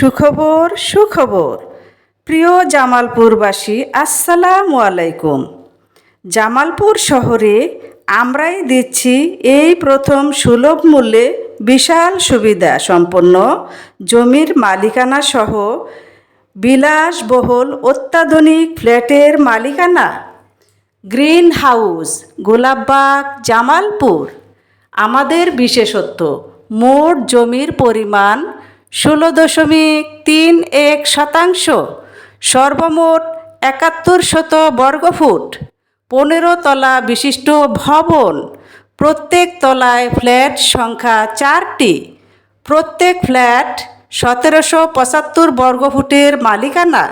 সুখবর সুখবর। প্রিয় জামালপুরবাসী, আসসালামু আলাইকুম। জামালপুর শহরে আমরাই দিচ্ছি এই প্রথম সুলভ মূল্যে বিশাল সুবিধা সম্পন্ন জমির মালিকানা সহ বিলাসবহুল অত্যাধুনিক ফ্ল্যাটের মালিকানা। Green house Golapbag, Jamalpur. আমাদের বিশেষত্ব, মোট জমির পরিমাণ ষোলো দশমিক তিন এক শতাংশ, সর্বমোট একাত্তর শত বর্গফুট, পনেরো তলা বিশিষ্ট ভবন, প্রত্যেক তলায় ফ্ল্যাট সংখ্যা চারটি, প্রত্যেক ফ্ল্যাট সতেরোশো পঁচাত্তর বর্গফুটের মালিকানা,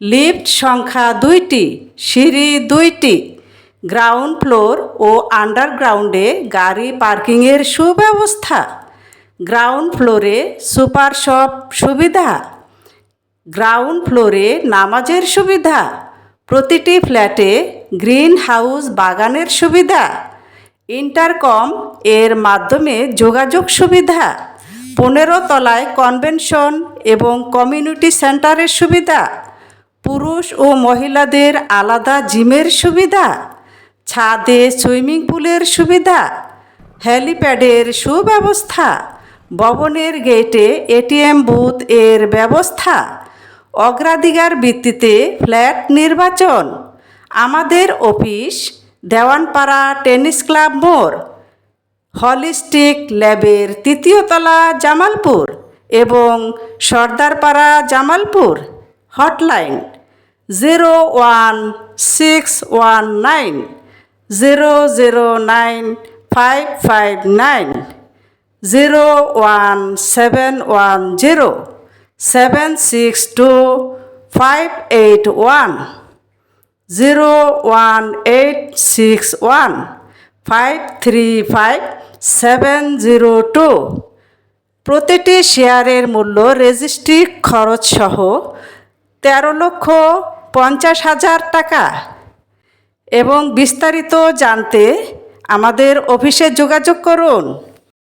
লিফট সংখ্যা দুইটি, সিঁড়ি দুইটি, গ্রাউন্ড ফ্লোর ও আন্ডারগ্রাউন্ডে গাড়ি পার্কিংয়ের সুব্যবস্থা। গ্রাউন্ড ফ্লোরে সুপার শপ সুবিধা? গ্রাউন্ড ফ্লোরে নামাজের সুবিধা? প্রতিটি ফ্ল্যাটে গ্রিন হাউস বাগানের সুবিধা? ইন্টারকম এর মাধ্যমে যোগাযোগ সুবিধা? পনেরো তলায় কনভেনশন এবং কমিউনিটি সেন্টারের সুবিধা? পুরুষ ও মহিলাদের আলাদা জিমের সুবিধা? ছাদে সুইমিং পুলের সুবিধা? হ্যালিপ্যাডের সুব্যবস্থা? ভবনের গেটে এটিএম বুথ এর ব্যবস্থা। অগ্রাধিকার ভিত্তিতে ফ্ল্যাট নির্বাচন। আমাদের অফিস, দেওয়ানপাড়া টেনিস ক্লাব মোড়। হলিস্টিক ল্যাবের তৃতীয় তলা জামালপুর এবং Sardarpara Jamalpur. Hotline zero one six one nine zero zero nine five five nine. Zero one seven one zero seven six two five eight one zero one eight six one five three five seven zero two প্রতিটি শেয়ারের মূল্য registry খরচ সহ তেরো লক্ষ পঞ্চাশ হাজার টাকা। এবং বিস্তারিত জানতে আমাদের অফিসে যোগাযোগ করুন।